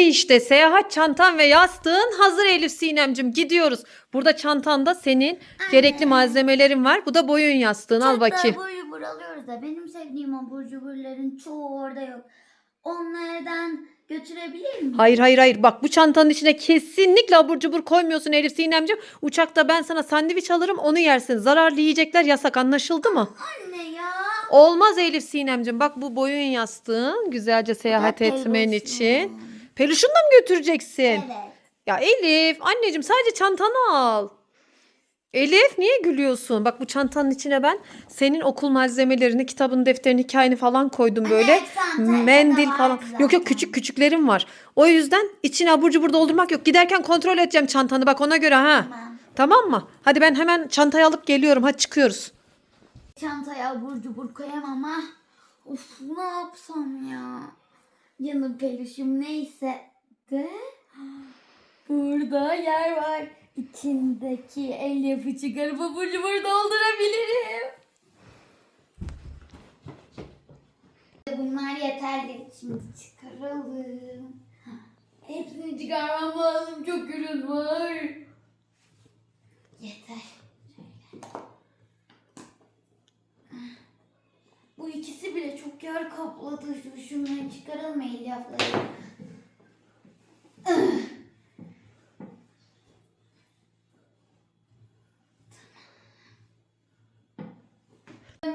Ve işte seyahat çantan ve yastığın hazır Elif Sinemcim gidiyoruz. Burada çantanda senin gerekli malzemelerin var. Bu da boyun yastığın al bakayım. abur cubur alıyoruz da benim sevdiğim abur cuburların çoğu orada yok. Onlardan götürebilir miyim? Hayır hayır hayır bak bu çantanın içine kesinlikle abur cubur koymuyorsun Elif Sinemcim. Uçakta ben sana sandviç alırım onu yersin. Zararlı yiyecekler yasak anlaşıldı mı? Anne ya. Olmaz Elif Sinemcim bak bu boyun yastığın güzelce seyahat etmen için. Peluşunu da mı götüreceksin? Evet. Ya Elif anneciğim sadece çantanı al. Elif niye gülüyorsun? Bak bu çantanın içine ben senin okul malzemelerini, kitabın, defterini, hikayeni falan koydum böyle. Evet, Mendil da falan. vardı Yok yok zaten. küçük küçüklerim var. O yüzden içine abur cubur doldurmak yok. Giderken kontrol edeceğim çantanı bak ona göre ha. Tamam. Tamam mı? Hadi ben hemen çantayı alıp geliyorum. Hadi çıkıyoruz. Çantaya abur cubur koyamam ama. Of ne yapsam ya. Canım peluşum neyse de. Burada yer var. İçindeki el yapı çıkarıp abur cubur doldurabilirim. Bunlar yeterli. Şimdi çıkaralım. Hepsini çıkarmam lazım. Çok ürün var. Yeter. Bu ikisi bile çok yer kapladı. Şu şunları çıkaralım elyafları.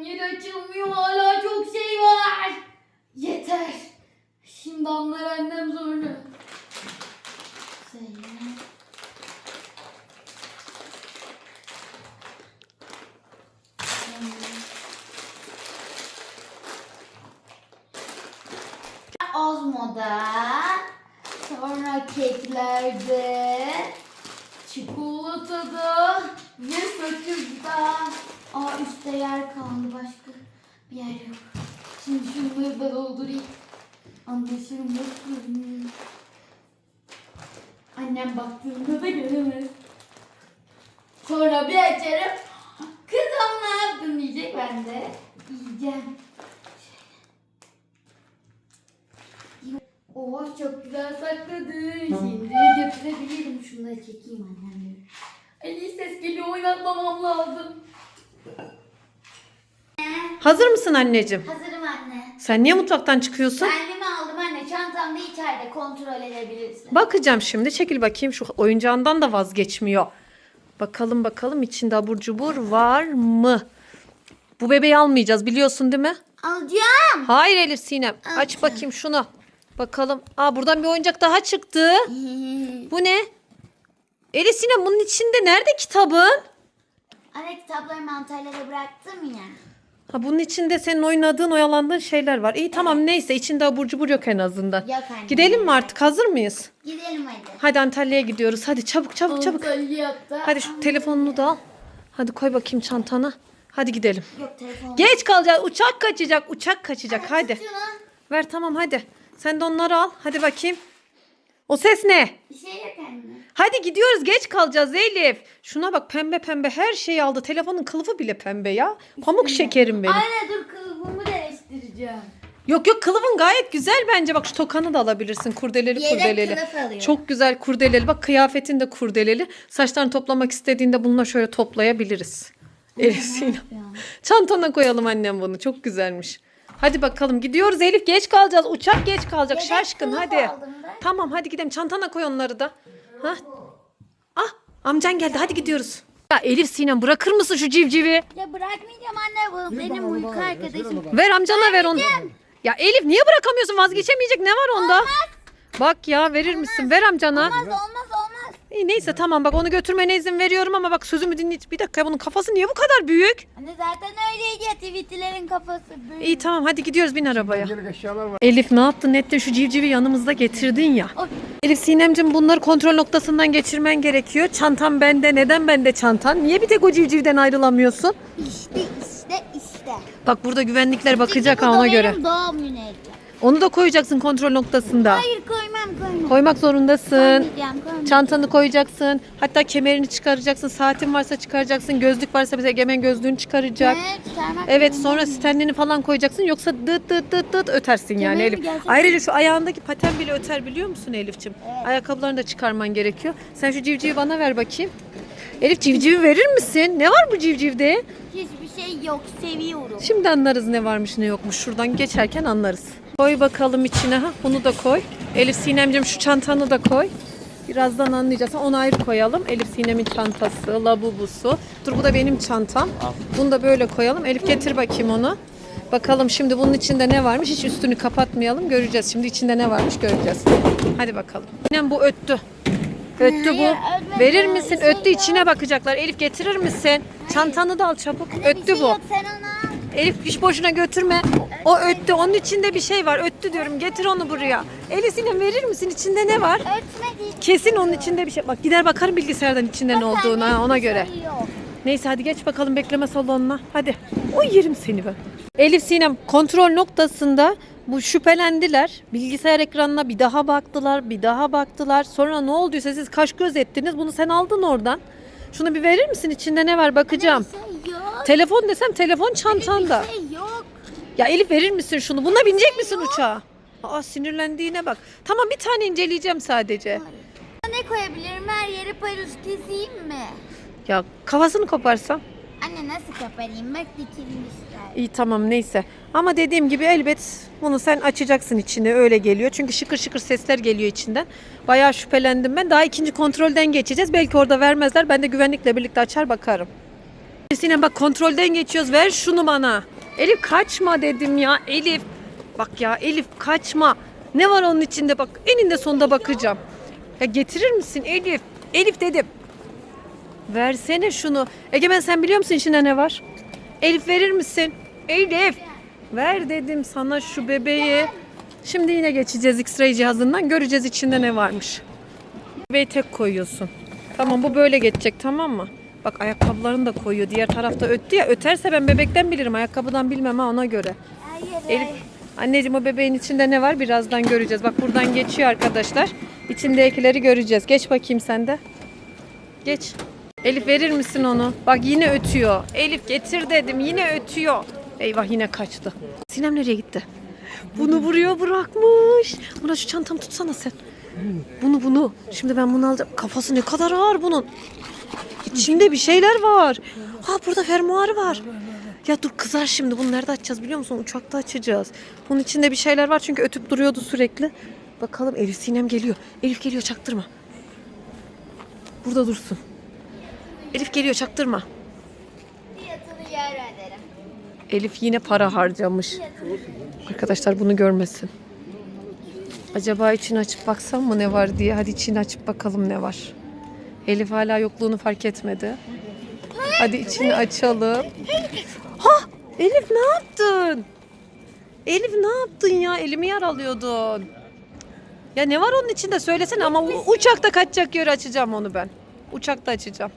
Yer açılmıyor hala çok şey var. Yeter. Şimdi anlar annem sonra. Şöyle. Ozmo'da, sonra keklerde, çikolatada ve sakızda. Aa üstte yer kaldı başka bir yer yok. Şimdi şunları da doldurayım. Anlaşılır mı? Annem baktığında da göremez. Sonra bir açarım. Kızım ne yaptın diyecek ben de. Yiyeceğim. Oh çok güzel sakladı. Şimdi götürebilirim. Şunları çekeyim annemle. Ali ses geliyor oynatmamam lazım. Hazır mısın anneciğim? Hazırım anne. Sen niye mutfaktan çıkıyorsun? Anne. Çantamda içeride kontrol edebilirsin. Bakacağım şimdi. Çekil bakayım şu oyuncağından da vazgeçmiyor. Bakalım bakalım içinde abur cubur var mı? Bu bebeği almayacağız biliyorsun değil mi? Alacağım. Hayır Elif Sinem. Aç Alacağım. bakayım şunu. Bakalım. Aa buradan bir oyuncak daha çıktı. Bu ne? Elif Sinem bunun içinde nerede kitabın? Anne kitaplarımı Antalya'da bıraktım ya. Ha bunun içinde senin oynadığın, oyalandığın şeyler var. İyi tamam neyse içinde abur cubur yok en azından. Yok anne. Gidelim mi artık? Hazır mıyız? Gidelim hadi. Hadi Antalya'ya gidiyoruz. Hadi çabuk çabuk çabuk. Antalya'da. Hadi şu telefonunu da al. Hadi koy bakayım çantana. Hadi gidelim. Yok telefon. Geç kalacağız. Uçak kaçacak. Uçak kaçacak. Hadi. Ver tamam hadi. Sen de onları al. Hadi bakayım. O ses ne? Bir şey yok anne. Hadi gidiyoruz. Geç kalacağız Elif. Şuna bak pembe pembe her şeyi aldı. Telefonun kılıfı bile pembe ya. Pamuk şekerim benim. Anne dur kılıfımı değiştireceğim. Yok yok kılıfın gayet güzel bence. Bak şu tokanı da alabilirsin. Kurdeleli Yedek kurdeleli. kılıf alıyorum. Çok güzel kurdeleli. Bak kıyafetin de kurdeleli. Saçlarını toplamak istediğinde bununla şöyle toplayabiliriz. Elif Sinem. Çantana koyalım annem bunu. Çok güzelmiş. Hadi bakalım gidiyoruz Elif geç kalacağız. Uçak geç kalacak. Yedek Şaşkın kılıf hadi. aldım ben. Tamam hadi gidelim. Çantana koy onları da. Ha? Ah amcan geldi. Hadi gidiyoruz. Ya Elif Sinem bırakır mısın şu civcivi? Ya bırakmayacağım anne bu benim uyku arkadaşım. Ver amcana ver onu. Ya Elif niye bırakamıyorsun? Vazgeçemeyecek ne var onda? Bak ya verir misin? Ver amcana. Olmaz olmaz İyi, neyse tamam bak onu götürmene izin veriyorum ama bak sözümü dinle. Bir dakika bunun kafası niye bu kadar büyük? Anne zaten öyleydi ya tweetlerin kafası büyük. İyi tamam hadi gidiyoruz bin arabaya. Gelecek eşyalar var. Elif ne yaptın? Nette şu civcivi yanımızda getirdin ya. Oy. Elif Sinemcim bunları kontrol noktasından geçirmen gerekiyor. Çantam bende. Neden bende çantan? Niye bir tek o civcivden ayrılamıyorsun? İşte işte işte. Bak burada güvenlikler bakacak Çünkü ha da ona göre. Doğum günü. Onu da koyacaksın kontrol noktasında. Hayır koymam koymam. Koymak zorundasın. Koymayacağım koymayacağım. Çantanı koyacaksın. Hatta kemerini çıkaracaksın. Saatin varsa çıkaracaksın. Gözlük varsa bize Egemen gözlüğünü çıkaracak. Evet, çıkarmak Evet sonra stenlini falan koyacaksın. Yoksa dıt dıt dıt dıt ötersin yani Kemerim Elif. gerçekten- Ayrıca şu ayağındaki paten bile öter biliyor musun Elif'ciğim? Ayakkabılarını da çıkarman gerekiyor. Sen şu civcivi bana ver bakayım. Elif civcivi verir misin? Ne var bu civcivde? Hiçbir şey yok seviyorum. Şimdi anlarız ne varmış ne yokmuş. Şuradan geçerken anlarız. Koy bakalım içine. Ha, bunu da koy. Elif Sinemciğim şu çantanı da koy. Birazdan anlayacaksın. Onu ayrı koyalım. Elif Sinem'in çantası, labubusu. Dur bu da benim çantam. Bunu da böyle koyalım. Elif getir bakayım onu. Bakalım şimdi bunun içinde ne varmış? Hiç üstünü kapatmayalım. Göreceğiz. Şimdi içinde ne varmış göreceğiz. Hadi bakalım. Sinem bu öttü. Öttü bu. Verir misin? Şey Öttü içine bakacaklar. Elif getirir misin? Çantanı da al çabuk. Öttü şey bu. Sen al. Elif hiç boşuna götürme. O öttü. Onun içinde bir şey var. Öttü diyorum. Getir onu buraya. Elif Sinem verir misin? İçinde ne var? Ötmedi. Kesin onun içinde bir şey. Bak gider bakarım bilgisayardan içinde ne olduğuna ha, ona göre. şey. Neyse hadi geç bakalım bekleme salonuna. Hadi. O yerim seni ben. Elif Sinem kontrol noktasında bu şüphelendiler. Bilgisayar ekranına bir daha baktılar, bir daha baktılar. Sonra ne olduysa siz kaş göz ettiniz. Bunu sen aldın oradan. Şunu bir verir misin? İçinde ne var bakacağım. Yok. Telefon desem telefon çantanda. Bir şey yok. Ya Elif verir misin şunu? Bununla binecek misin uçağa? Aa sinirlendiğine bak. Tamam bir tane inceleyeceğim sadece. Ne koyabilirim? Her yeri paruz keseyim mi? Ya kafasını koparsam. Anne nasıl kaparayım? Bak dikilmişler. İyi tamam neyse. Ama dediğim gibi elbet bunu sen açacaksın içini öyle geliyor. Çünkü şıkır şıkır sesler geliyor içinden. Bayağı şüphelendim ben. Daha ikinci kontrolden geçeceğiz. Belki orada vermezler. Ben de güvenlikle birlikte açar bakarım. Sinem bak kontrolden geçiyoruz. Ver şunu bana. Elif kaçma dedim ya. Elif. Bak ya Elif kaçma. Ne var onun içinde bak. Eninde sonunda bakacağım. Ya getirir misin Elif? Elif dedim. Versene şunu. Egemen sen biliyor musun içinde ne var? Elif verir misin? Elif. Ver dedim sana şu bebeği. Şimdi yine geçeceğiz X-ray cihazından. Göreceğiz içinde ne varmış. Bebeği tek koyuyorsun. Tamam bu böyle geçecek tamam mı? Bak ayakkabılarını da koyuyor. Diğer tarafta öttü ya. Öterse ben bebekten bilirim. Ayakkabıdan bilmem ha ona göre. Hayır. Elif anneciğim o bebeğin içinde ne var birazdan göreceğiz. Bak buradan geçiyor arkadaşlar. İçindekileri göreceğiz. Geç bakayım sen de. Geç. Elif verir misin onu? Bak yine ötüyor. Elif getir dedim yine ötüyor. Eyvah yine kaçtı. Sinem nereye gitti? Bunu buraya bırakmış. Buna şu çantamı tutsana sen. Bunu bunu. Şimdi ben bunu alacağım. Kafası ne kadar ağır bunun. İçinde bir şeyler var. Ha burada fermuarı var. Ya dur kızar şimdi. Bunu nerede açacağız biliyor musun? Uçakta açacağız. Bunun içinde bir şeyler var çünkü ötüp duruyordu sürekli. Bakalım Elif Sinem geliyor. Elif geliyor çaktırma. Burada dursun. Elif geliyor çaktırma. Fiyatını yer öderim. Elif yine para harcamış. Arkadaşlar bunu görmesin. Acaba içini açıp baksam mı ne var diye. Hadi içini açıp bakalım ne var. Elif hala yokluğunu fark etmedi. Hadi içini açalım. Ha! Elif ne yaptın? Elif ne yaptın ya? Elimi yaralıyordun. Ya ne var onun içinde söylesene ama uçakta kaçacak yeri açacağım onu ben. Uçakta açacağım.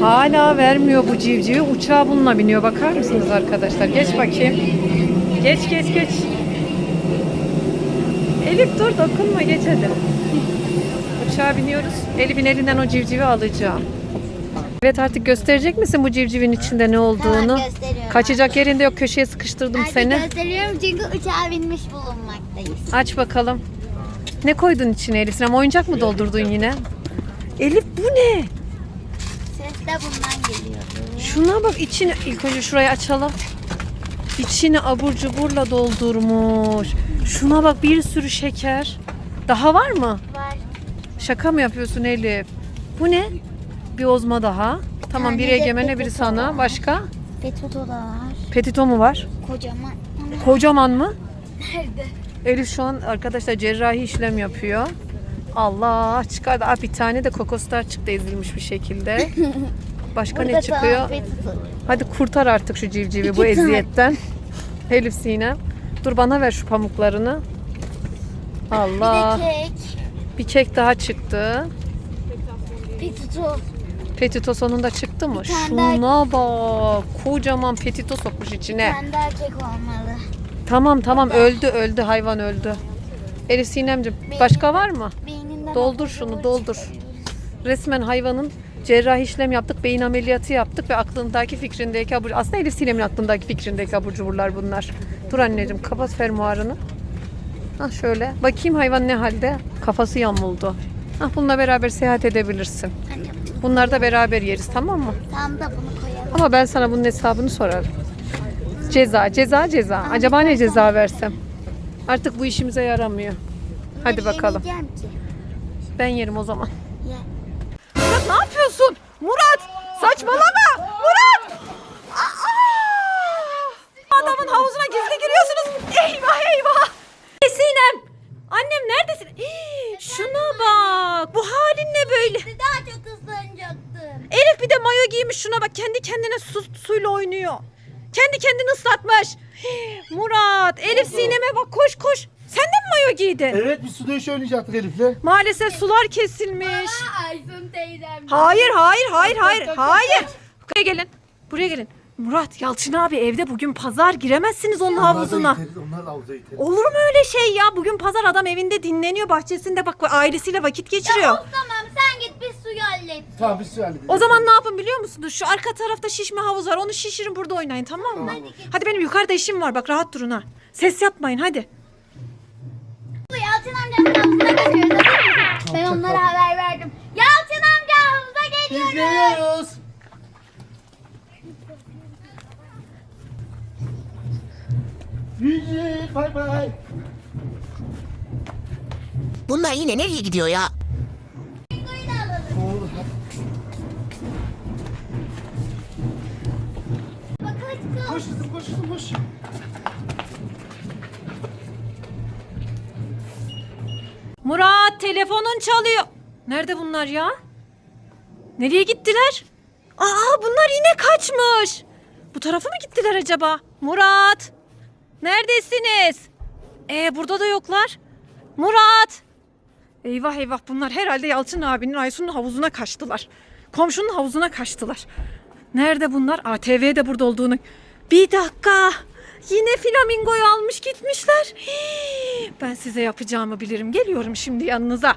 Hala vermiyor bu civcivi. Uçağa bununla biniyor. Bakar mısınız arkadaşlar? Geç bakayım. Geç geç geç. Elif dur dokunma geç hadi. Uçağa biniyoruz. Elif'in elinden o civcivi alacağım. Evet artık gösterecek misin bu civcivin içinde ne olduğunu? Tamam, gösteriyorum. Kaçacak yerinde yok köşeye sıkıştırdım Artık seni. gösteriyorum çünkü uçağa binmiş bulunmaktayız. Aç bakalım. Ne koydun içine Elif? Sinem oyuncak mı doldurdun yine? Elif bu ne? Ses de bundan geliyor. Şuna bak içini ilk önce şurayı açalım. İçini abur cuburla doldurmuş. Şuna bak bir sürü şeker. Daha var mı? Var. Şaka mı yapıyorsun Elif? Bu ne? Bir ozma daha. Tamam tane biri de Egemen'e biri petito sana. var. Başka? Petito da var. Petito mu var? Kocaman. Ama Kocaman mı? nerede? Elif şu an arkadaşlar cerrahi işlem yapıyor. Allah çıkardı. Aa, bir tane de kokostar çıktı ezilmiş bir şekilde. Başka ne çıkıyor? petito. Hadi kurtar artık şu civcivi İki bu tane. eziyetten. Elif Sinem. Dur bana ver şu pamuklarını. Allah. Bir de kek. Bir kek daha çıktı. Petito. Petito sonunda çıktı mı? Tane daha- Şuna bak. Kocaman petito sokmuş içine. tane daha kek olmalı. Tamam tamam öldü öldü hayvan öldü. Elif Sinemciğim başka var mı? Beyninden Doldur şunu doldur. Resmen hayvanın cerrahi işlem yaptık, beyin ameliyatı yaptık ve aklındaki fikrindeki abur aslında Elif Sinem'in aklındaki fikrindeki abur cuburlar bunlar. Dur anneciğim kapat fermuarını. Ah şöyle bakayım hayvan ne halde? Kafası yamuldu. Ah bununla beraber seyahat edebilirsin. Anne, Bunlar da beraber yeriz tamam mı? tam da bunu koyalım. Ama ben sana bunun hesabını sorarım. Ceza, ceza, ceza. Acaba ne ceza versem? Artık bu işimize yaramıyor. Hadi Bunları bakalım. yemeyeceğim ki. Ben yerim o zaman. Ye. Murat ne yapıyorsun? Murat saçmalama. Murat. Aa! Adamın havuzuna gizli giriyorsunuz. Eyvah eyvah. Annem neredesin? Hii, şuna bak. Bu halin ne böyle? Daha çok ıslanacaktım. Elif bir de mayo giymiş şuna bak. Kendi kendine su, suyla oynuyor. Kendi kendini ıslatmış. Hii, Murat, Elif Sinem'e bak koş koş. Sen de mi mayo giydin? Evet biz suda iş oynayacaktık Elif'le. Maalesef sular kesilmiş. Aysun teyzem. Hayır, hayır, hayır, hayır, hayır. Buraya gelin. Buraya gelin. Murat, Yalçın abi evde bugün pazar giremezsiniz onun havuzuna. Onlar da iteriz, onlar da havuza iteriz. Olur mu öyle şey ya? Bugün pazar adam evinde dinleniyor, bahçesinde bak ailesiyle vakit geçiriyor. Tamam sen git biz suyu hallet. Tamam biz su halledeceğiz. O zaman ne yapın biliyor musunuz? Şu arka tarafta şişme havuz var. Onu şişirin burada oynayın tamam mı? Hadi benim yukarıda işim var. Bak rahat durun ha. Ses yapmayın hadi. Yalçın amcanın havuzuna geçiyoruz. Ben onlara haber verdim. Yalçın amca havuza Biz geliyor. geliyoruz. Yüzük bay bay. Bunlar yine nereye gidiyor ya? Kız. Koş kızım koş kızım koş. Murat telefonun çalıyor. Nerede bunlar ya? Nereye gittiler? Aa bunlar yine kaçmış. Bu tarafa mı gittiler acaba? Murat. Neredesiniz? Ee burada da yoklar. Murat. Eyvah eyvah bunlar herhalde Yalçın abinin Aysun'un havuzuna kaçtılar. Komşunun havuzuna kaçtılar. Nerede bunlar? ATV de burada olduğunu. Bir dakika. Yine flamingoyu almış gitmişler. Ben size yapacağımı bilirim. Geliyorum şimdi yanınıza.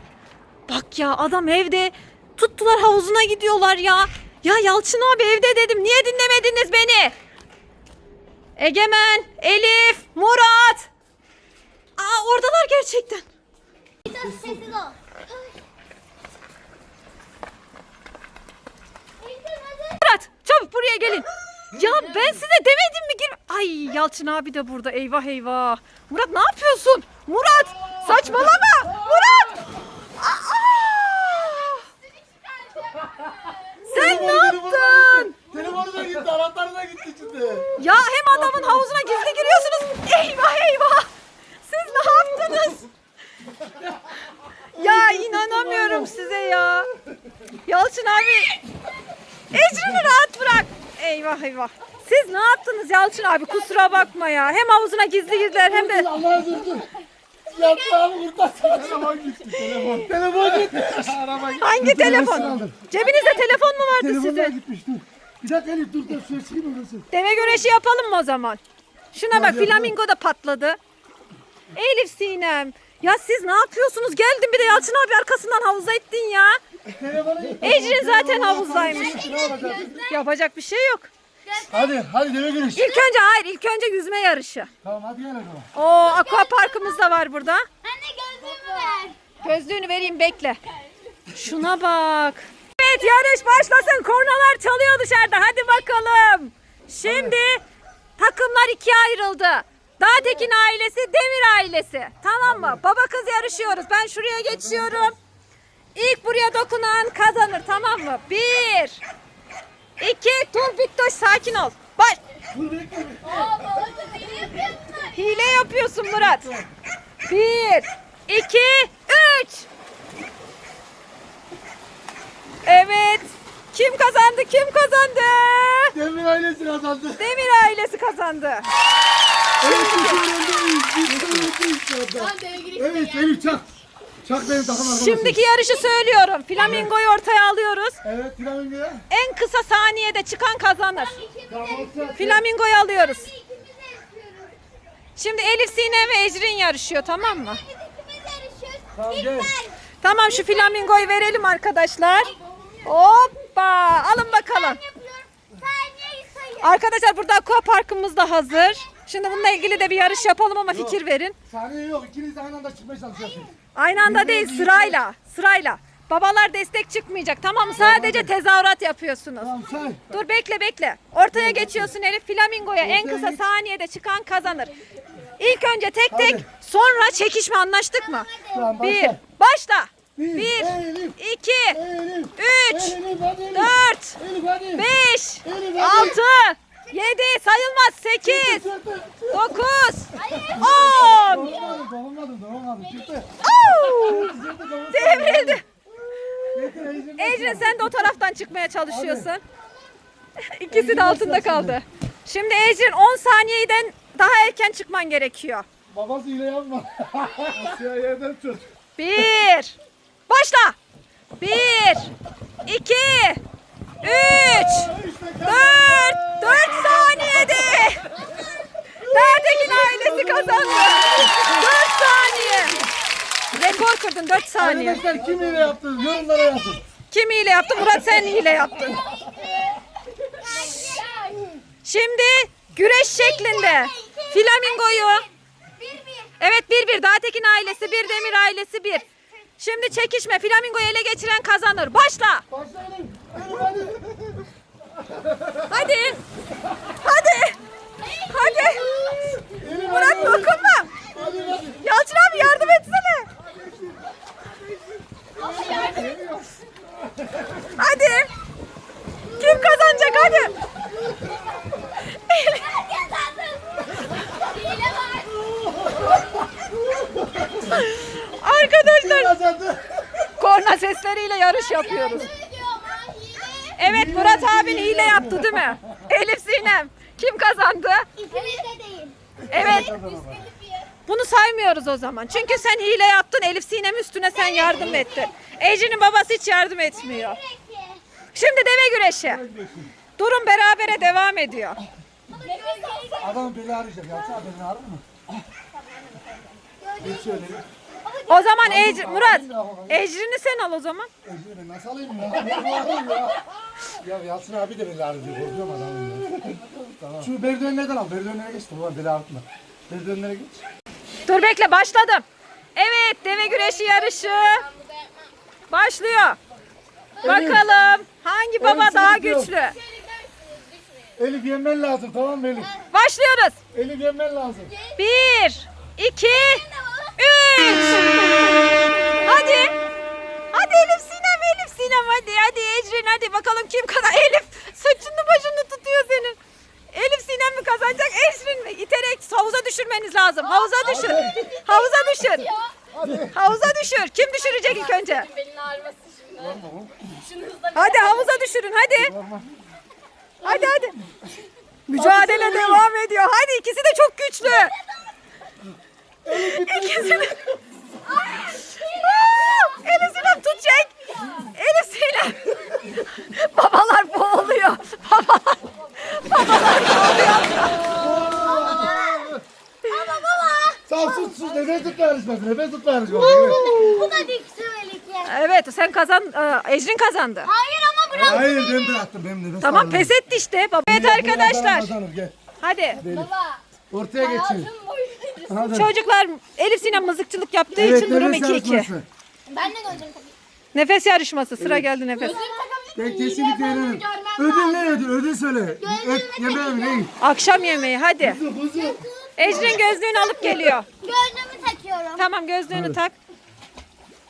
Bak ya adam evde. Tuttular havuzuna gidiyorlar ya. Ya Yalçın abi evde dedim. Niye dinlemediniz beni? Egemen, Elif, Murat. Aa oradalar gerçekten. Murat çabuk buraya gelin. Ya ben size demedim mi gir? Ay Yalçın abi de burada. Eyvah eyvah. Murat ne yapıyorsun? Murat saçmalama. Murat. Aa! Sen ne yaptın? Gitti. Telefonu da gitti, anahtarı da gitti içinde. Ya hem adamın havuzuna gizli giriyorsunuz. Eyvah eyvah. Siz ne yaptınız? Ya inanamıyorum size ya. Yalçın abi. Ecrin'i rahat bırak. Eyvah eyvah. Siz ne yaptınız Yalçın abi? Kusura bakma ya. Hem havuzuna gizli girdiler hem de... Allah'a dur dur. Abi kurtarsana. Telefon gitti, telefon. Telefon gitti. Araba gitti. Hangi telefon? Cebinizde telefon mu vardı Telefonlar sizin? gitmiş dur. Bir dakika Elif dur dur suya çıkayım orası. Deve güreşi yapalım mı o zaman? Şuna bak flamingo da patladı. Elif Sinem. Ya siz ne yapıyorsunuz? Geldin bir de Yalçın abi arkasından havuza ettin ya. Ecrin zaten havuzdaymış. Yapacak bir şey yok. Hadi hadi deve güreş. İlk önce hayır ilk önce yüzme yarışı. Tamam hadi gel o zaman. Oo aqua parkımız da var burada. Anne gözlüğümü ver. Gözlüğünü vereyim bekle. Şuna bak. Evet yarış başlasın. Kornalar çalıyor dışarıda. Hadi bakalım. Şimdi takımlar ikiye ayrıldı. Dağtekin ailesi, Demir ailesi. Tamam mı? Baba kız yarışıyoruz. Ben şuraya geçiyorum. İlk buraya dokunan kazanır. Tamam mı? Bir. iki. Dur Bittoş sakin ol. Baş. Hile yapıyorsun Murat. Bir, iki, üç. Evet. Kim kazandı? Kim kazandı? Demir ailesi kazandı. Demir ailesi kazandı. Evet biz öndeyiz. Biz şu anda. Evet Elif çak. Çak benim takım arkadaşım. Şimdiki yarışı söylüyorum. Flamingoyu ortaya alıyoruz. Evet Flamingo'ya. En kısa saniyede çıkan kazanır. Flamingoyu alıyoruz. Şimdi Elif Sinem ve Ecrin yarışıyor tamam mı? Tamam gel. Tamam şu flamingoyu verelim arkadaşlar. Hoppa alın bakalım. Arkadaşlar burada aqua parkımız da hazır. Şimdi bununla ilgili de bir yarış yapalım ama fikir verin. Saniye yok. İkiniz de aynı anda çıkmaya çalışıyorsunuz. Aynı anda değil sırayla sırayla. Babalar destek çıkmayacak tamam mı? Sadece tezahürat yapıyorsunuz. Tamam say. Dur bekle bekle. Ortaya geçiyorsun Elif. Flamingoya en kısa saniyede çıkan kazanır. İlk önce tek tek Hadi. sonra çekişme anlaştık mı? Tamam Bir. başla. Bir. İki. Üç. Dört. Beş. Altı. Yedi. Sayılmaz. Sekiz. Dokuz. On. Devrildi. Ecrin sen de o taraftan çıkmaya çalışıyorsun. İkisi de altında kaldı. Şimdi Ecrin 10 saniyeden daha erken çıkman gerekiyor. Babası hile yapma. Siyah yerden tut. Bir. Başla. Bir. iki, Üç. Dört. Dört saniyede. Nertekin ailesi kazandı. Dört saniye. Rekor kırdın dört saniye. Arkadaşlar kim hile yaptı? Yorumlara yazın. Kim hile yaptı? Murat sen hile yaptın. Şimdi güreş şeklinde. Flamingoyu. Evet bir bir. Dağtekin ailesi bir. Demir ailesi bir. Şimdi çekişme. Flamingoyu ele geçiren kazanır. Başla. Başla Elif. Elif hadi. Hadi. Hadi. Murat dokunma. Yalçın abi yardım etsene. Hadi. Kim kazanacak hadi. Kazandı. korna sesleriyle yarış yapıyoruz. Evet Murat abin hile yaptı değil mi? Elif Sinem. Kim kazandı? Evet. Bunu saymıyoruz o zaman. Çünkü sen hile yaptın. Elif Sinem üstüne sen yardım ettin. Ece'nin babası hiç yardım etmiyor. Şimdi deve güreşi. Durum berabere devam ediyor. Adam beni arayacak. Abi beni arar mı? Geç şöyle. O zaman Ecri, Murat, Ecrin'i sen al o zaman. Ecrin ben nasıl alayım ya? Bu alayım ya. Ya Yalçın abi de beni arayacak. Korkuyorum adamım ya. Tamam. Şu merdivenlerden al. Merdivenlere geç. Tamam beni arıtma. Merdivenlere geç. Dur bekle başladım. Evet deve güreşi yarışı başlıyor. Bakalım hangi baba Evet, daha güçlü? Elif yenmen lazım tamam mı Elif? Başlıyoruz. Elif yenmen lazım. Bir, iki, üç. Hadi. Hadi Elif Sinem, Elif Sinem hadi hadi Ecrin hadi bakalım kim kazan. Elif saçını başını tutuyor senin. Elif Sinem mi kazanacak Ecrin mi? İterek havuza düşürmeniz lazım. Havuza düşür. Havuza düşür. Havuza düşür. Kim düşürecek ilk önce? Hadi havuza düşürün hadi. Hadi hadi. Mücadele devam ediyor. Hadi ikisi de çok güçlü. İkisi de. Aa, Elif Sinem tut çek. Elif Sinem. Babalar boğuluyor. Babalar. Babalar boğuluyor. Sağ sus sus nefes tut yarışması. Nefes tut yarışması. Evet. Bu da diksemelik ya. Evet sen kazan. e, Ecrin kazandı. Hayır ama bırak. Hayır ben bıraktım benim nefes Tamam aldım. pes etti işte. Baba. Evet arkadaşlar. Kazanır, Gel. Hadi. Baba. Ortaya geçin. Hayatım boyunca. Hadi. Çocuklar Elif Sinem mızıkçılık yaptığı Evet için durum nefes 2-2. yarışması. Ben de gözüm takayım. Nefes yarışması. Sıra geldi nefes. Gözüm takabilir Ben kesinlikle yenerim. Ödül ne ödül? Ödül söyle. Et yemeğim ne? Akşam yemeği hadi. Kuzu kuzu. Ecrin gözlüğünü alıp geliyor. Gözlüğümü takıyorum. Tamam gözlüğünü tak.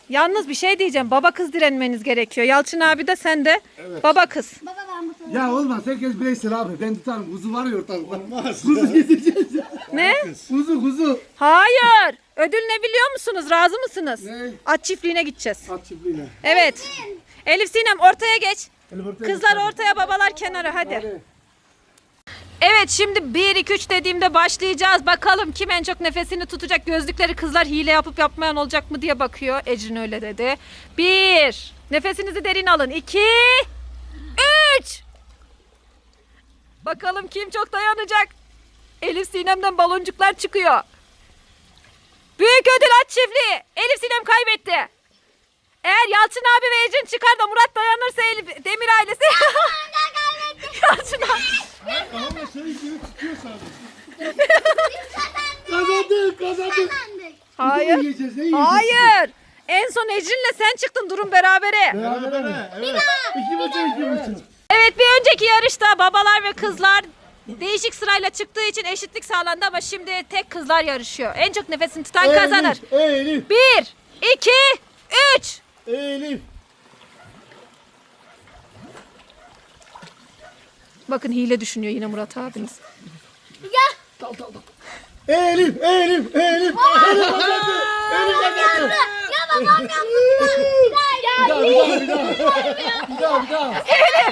Yalnız bir şey diyeceğim. Baba kız direnmeniz gerekiyor. Yalçın abi de sen de baba kız. Baba ben bu tarafa. Ya olmaz herkes bireysel abi. Ben tutarım. Kuzu var ya ortalıkta. Olmaz. Kuzu getireceğiz. Ne? Kuzu kuzu. Hayır. Ödül ne biliyor musunuz? Razı mısınız? Ne? At çiftliğine gideceğiz. At çiftliğine. Evet. Elif Sinem ortaya geç. Elif ortaya Kızlar geç. ortaya babalar kenara hadi. Evet şimdi 1 2 3 dediğimde başlayacağız. Bakalım kim en çok nefesini tutacak. Gözlükleri kızlar hile yapıp yapmayan olacak mı diye bakıyor. Ecrin öyle dedi. 1 Nefesinizi derin alın. 2 3 Bakalım kim çok dayanacak. Elif Sinem'den baloncuklar çıkıyor. Büyük ödül at çiftliği. Elif Sinem kaybetti. Eğer Yalçın abi ve Ecin çıkar da Murat dayanırsa Elif Demir ailesi. Yalçın abi. Ama şey gibi tutuyor sadece. kazandık kazandık. Hayır. Ne yiyeceğiz ne yiyeceğiz? Hayır. En son Ecrin'le sen çıktın durum berabere. Beraber mi? Evet. İki buçuk iki buçuk. Evet bir önceki yarışta babalar ve kızlar değişik sırayla çıktığı için eşitlik sağlandı ama şimdi tek kızlar yarışıyor. En çok nefesini tutan kazanır. Elif. Bir, iki, üç. Elif. Bakın hile düşünüyor yine Murat abiniz. Elif. Elif. Elif. Elif kazandı. Elif kazandı. Ya babam yaptı. Bir daha bir daha bir daha. Bir daha bir daha.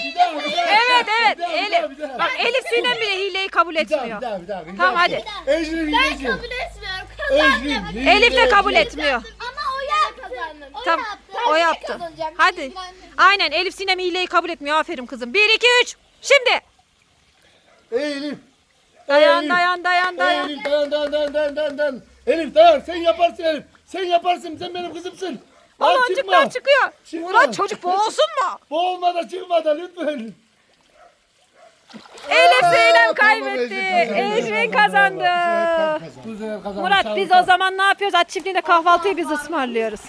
Bir daha bir daha. Evet evet Elif. Bak Elif Sinem bile hileyi kabul etmiyor. bir daha bir daha. bir Tamam hadi. Ecrin Ben kabul etmiyorum. Ecrin. Kazandım. Elif de kabul etmiyor. Ama o yaptı. O Tamam yaptı. o yaptı. Hadi. Aynen Elif Sinem hileyi kabul etmiyor. Aferin kızım. Bir, iki, üç. Şimdi. Elif. Dayan Elif. dayan dayan dayan. Elif dayan dayan dayan dayan dayan dayan. Elif dayan sen yaparsın Elif. Sen yaparsın sen benim kızımsın. Lan Baloncuklar çıkma. çıkıyor. Çıkma. Murat çocuk boğulsun mu? Boğulma da çıkma da lütfen. Elif tamam, kaybetti. Ecrin kazandı. Bu sefer kazandı. Murat biz o zaman ne yapıyoruz? At çiftliğinde kahvaltıyı biz ısmarlıyoruz.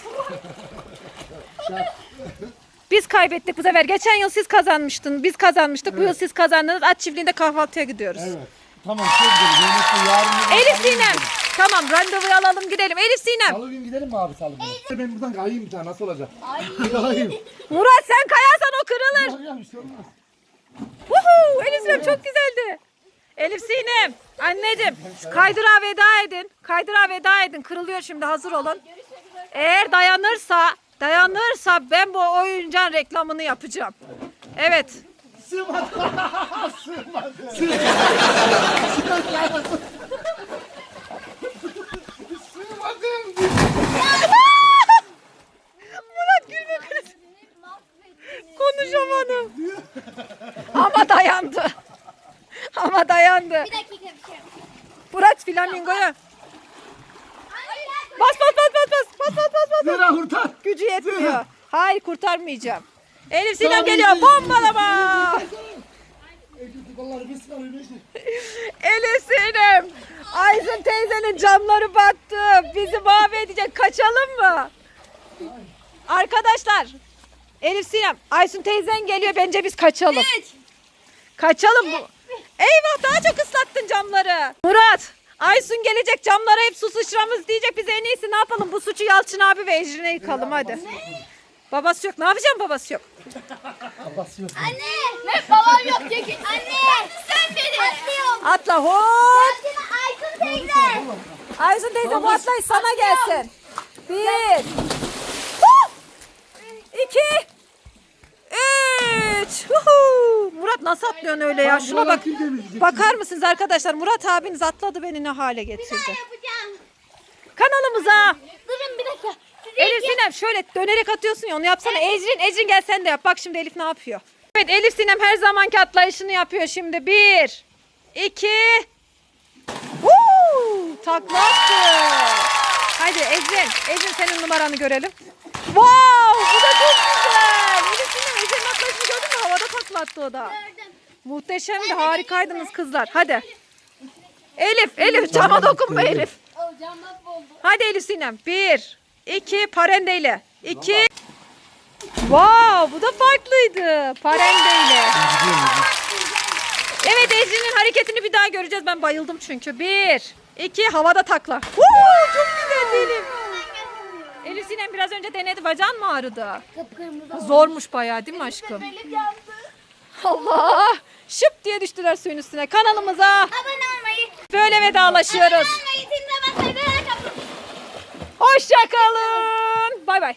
Biz kaybettik bu sefer. Geçen yıl siz kazanmıştın. Biz kazanmıştık. Bu yıl siz kazandınız. At çiftliğinde kahvaltıya gidiyoruz. Evet. Tamam. Yemekli yarın. Elif Sinem. Tamam randevuyu alalım gidelim. Elif Sinem. Salı gün gidelim mi abi salı günü? Ben buradan kayayım bir tane nasıl olacak? Ay. Kayayım. Murat sen kayarsan o kırılır. Kayayım bir şey olmaz. Elif Sinem çok güzeldi. Elif Sinem. Anneciğim kaydırağa veda edin. Kaydırağa veda edin. Kırılıyor şimdi hazır olun. Eğer dayanırsa dayanırsa ben bu oyuncağın reklamını yapacağım. Evet. Sığmadı. Sığmadı. Sığmadım. Murat gülme kız. Konuşamadım. Ama dayandı. Ama dayandı. Bir dakika bir şey. Murat flamingoya. Bas. Zira hurtar. Gücü yetmiyor. Hayır kurtarmayacağım. Elif Sinem geliyor. Bombalama. Elif Sinem. Aysun teyzenin camları battı. Bizi mahvedecek. Kaçalım mı? Arkadaşlar. Elif Sinem. Aysun teyzen geliyor. Bence biz kaçalım. Kaçalım. Bu. Eyvah daha çok ıslattın camları. Murat. Aysun gelecek camlara hep su sıçramız diyecek. Biz en iyisi ne yapalım? Bu suçu Yalçın abi ve Ecrin'e yıkalım hadi. Babası yok. Ne yapacağım babası yok? Basıyor. Anne. Ne babam yok çekin. Anne. Sen beni. Atlıyorum. Atla hop. Aykın teyze. Aysun teyze bu atlayış sana gelsin. Bir. İki. Üç. Huhu. Murat nasıl atlıyorsun öyle ya? Şuna bak. Bakar mısınız arkadaşlar? Murat abiniz atladı beni ne hale getirdi. Yapacağım. Kanalımıza. Durun bir dakika. Elif Sinem şöyle dönerek atıyorsun ya onu yapsana. Ecrin, Ecrin gel sen de yap. Bak şimdi Elif ne yapıyor. Evet Elif Sinem her zamanki atlayışını yapıyor şimdi. Bir, iki, Woo! takla attı. Hadi Ecrin, Ecrin senin numaranı görelim. Wow, bu da çok güzel. Elif Sinem Ecrin'in atlayışını gördün mü? Havada takla attı o da. Muhteşemdi, harikaydınız kızlar. Hadi. Elif, Elif cama dokunma Elif. Mahvoldu. Hadi Elif Sinem. Bir, iki, parendeyle. İki. Wow, bu da farklıydı. Parendeyle. Evet Ecrin'in hareketini bir daha göreceğiz. Ben bayıldım çünkü. Bir, iki, havada takla. Woo, çok güzel Elif. Elif Sinem biraz önce denedi. Bacağın mı ağrıdı? Kıpkırmızı. Zormuş bayağı değil mi aşkım? Benim yandı. Allah. Şıp diye düştüler suyun üstüne. Kanalımıza Abone olmayı. böyle vedalaşıyoruz. Abone olmayı. Zilme basmayı. Hoşçakalın. Bay bay.